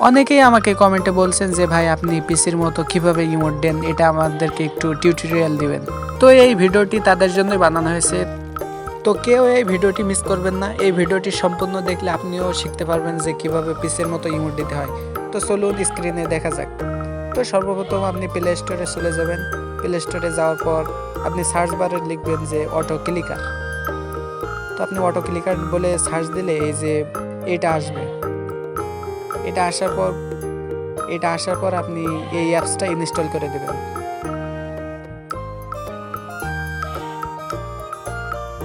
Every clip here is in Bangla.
অনেকেই আমাকে কমেন্টে বলছেন যে, ভাই, আপনি পিসির মতো কীভাবে ইমোট দেন? এটা আমাদেরকে একটু টিউটোরিয়াল দিবেন। তো এই ভিডিওটি তাদের জন্যই বানানো হয়েছে। তো কেউ এই ভিডিওটি মিস করবেন না। এই ভিডিওটি সম্পূর্ণ দেখলে আপনিও শিখতে পারবেন যে, কীভাবে পিসের মতো ইমোট দিতে হয়। তো চলুন স্ক্রিনে দেখা যাক। তো সর্বপ্রথম আপনি প্লে স্টোরে চলে যাবেন। প্লে স্টোরে যাওয়ার পর আপনি সার্চ বারে লিখবেন যে অটো ক্লিকার তো আপনি অটো ক্লিকার বলে সার্চ দিলে এই যে, এটা আসবে। এটা আসার পর, এটা আসার পর আপনি এই অ্যাপসটা ইনস্টল করে দেবেন।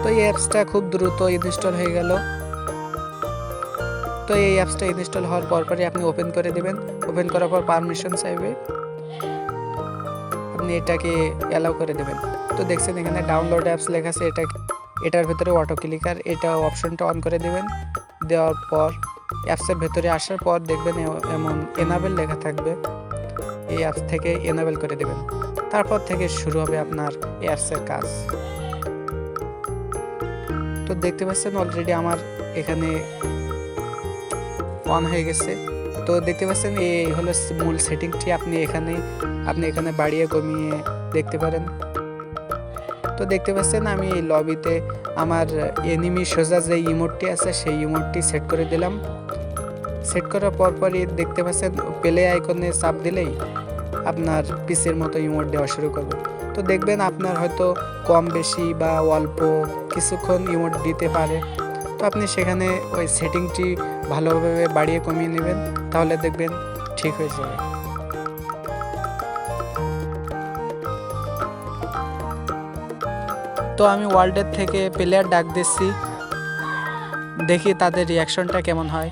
তো এই অ্যাপসটা খুব দ্রুত ইনস্টল হয়ে গেল। তো এই অ্যাপসটা ইনস্টল হওয়ার পর পরই আপনি ওপেন করে দিবেন। ওপেন করার পর পারমিশন চাইবে। আপনি এটাকে অ্যালাউ করে দেবেন। তো দেখছেন এখানে ডাউনলোড অ্যাপস লেখা আছে এটা এটার ভেতরে অটো ক্লিকার এটা অপশনটা অন করে দেবেন। দেওয়ার পর অ্যাপসের ভেতরে আসার পর দেখবেন এমন এনাবেল লেখা থাকবে। এই অ্যাপস থেকে এনাবেল করে দেবেন। তারপর থেকে শুরু হবে আপনার অ্যাপসের কাজ। তো দেখতে পাচ্ছেন অলরেডি আমার এখানে অন হয়ে গেছে। তো দেখতে পাচ্ছেন এই হলো মূল সেটিংটি। আপনি এখানে আপনি এখানে বাড়িয়ে কমিয়ে দেখতে পারেন। তো দেখতে পাচ্ছেন আমি লবিতে আমার এনিমি সোজা যে ইমোটটি আছে, সেই ইমোটটি সেট করে দিলাম। সেট করার পর পরই দেখতে পাচ্ছেন প্লে আইকনে চাপ দিলেই আপনার পিসের মতো ইমোট দেওয়া শুরু করবে। তো দেখবেন আপনার হয়তো কম বেশি বা অল্প কিছুক্ষণ ইমোট দিতে পারে। তো আপনি সেখানে ওই সেটিংটি ভালোভাবে বাড়িয়ে কমিয়ে নেবেন, তাহলে দেখবেন ঠিক হয়ে যাবে। তো আমি ওয়ার্ল্ডের থেকে প্লেয়ার ডাক দিচ্ছি। দেখি তাদের রিয়াকশনটা কেমন হয়।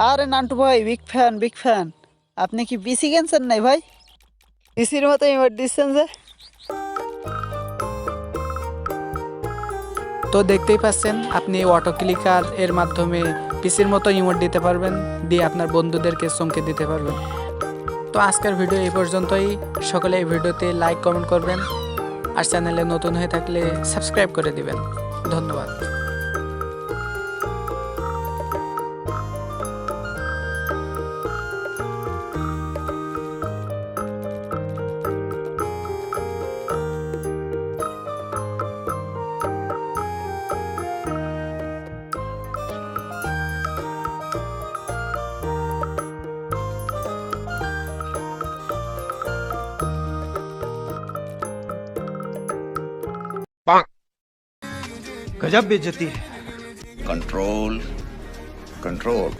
আরে নান্টু ভাই বিগ ফ্যান বিগ ফ্যান আপনি কি পিসি কিনছেন নাই ভাই? পিসির মতো ইমোট দিচ্ছেন যে। তো দেখতেই পাচ্ছেন আপনি অটো ক্লিকার এর মাধ্যমে পিসির মতো ইমোট দিতে পারবেন দিয়ে আপনার বন্ধুদেরকে চমকে দিতে পারবেন। তো আজকের ভিডিও এই পর্যন্তই। সকলে এই ভিডিওতে লাইক কমেন্ট করবেন আর চ্যানেলে নতুন হয়ে থাকলে সাবস্ক্রাইব করে দিবেন। ধন্যবাদ। गजब बेचती है। Control control